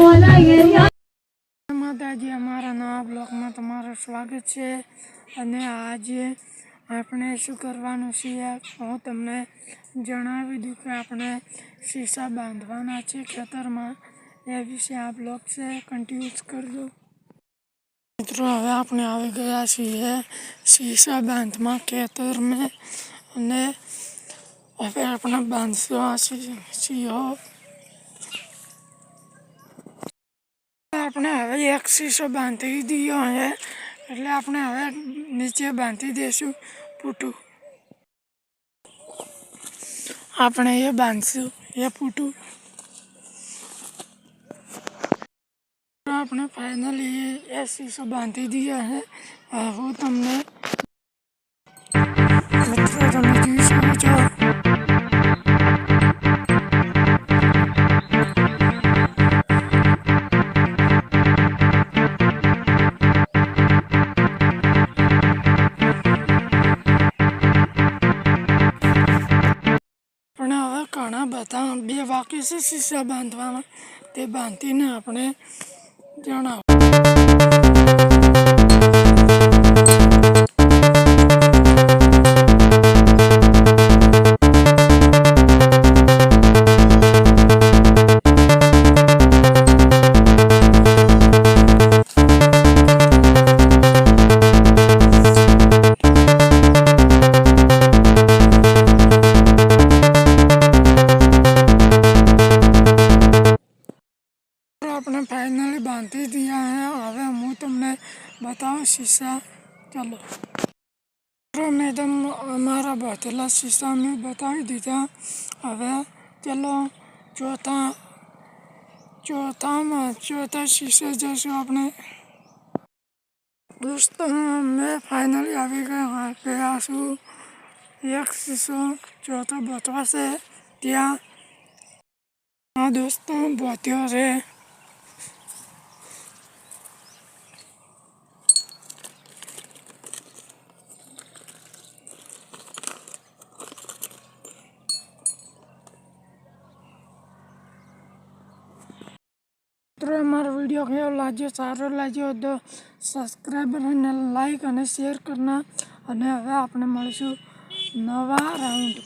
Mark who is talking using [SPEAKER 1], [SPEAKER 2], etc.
[SPEAKER 1] માતાજી અમારા નવા બ્લોકમાં તમારું સ્વાગત છે અને આજે આપણે શું કરવાનું છે હું તમને જણાવી દઉં કે આપણે શીશા બાંધવાના છે ખેતરમાં એ વિશે આ બ્લોક છે કન્ટિન્યુઝ કરજો મિત્રો હવે આપણે આવી ગયા છીએ શીશા બાંધમાં ખેતરમાં અને હવે આપણે બાંધશો આ સિંહો ના એ આ છે સો બાંધી દીયો એ એટલે આપણે હવે નીચે બાંધી દેશું ફૂટુ આપણે એ બાંધું એ ફૂટુ આપણે ફાઇનલી એ છે સો બાંધી દીયા છે આ વો તમને બે વાક્ય છે શીશા બાંધવામાં તે બાંધીને આપણે જણાવો आपने फाइनली बांध ही दिया है अब मुँह तुमने बताओ शीशा चलो तो मैडम हमारा बहतला शीशा में बता ही दीजा अब चलो चौथा चौथा में चौथा शीशा जैसे आपने दोस्तों मैं फाइनली अभी गया गया हूँ एक शीशो चौथा बतवा से दिया हाँ दोस्तों बहुत रे મિત્રો મારો વિડીયો કેવો લાગ્યો સારો લાગ્યો તો અને લાઈક અને શેર કરના અને હવે આપણે મળીશું નવા રાઉન્ડ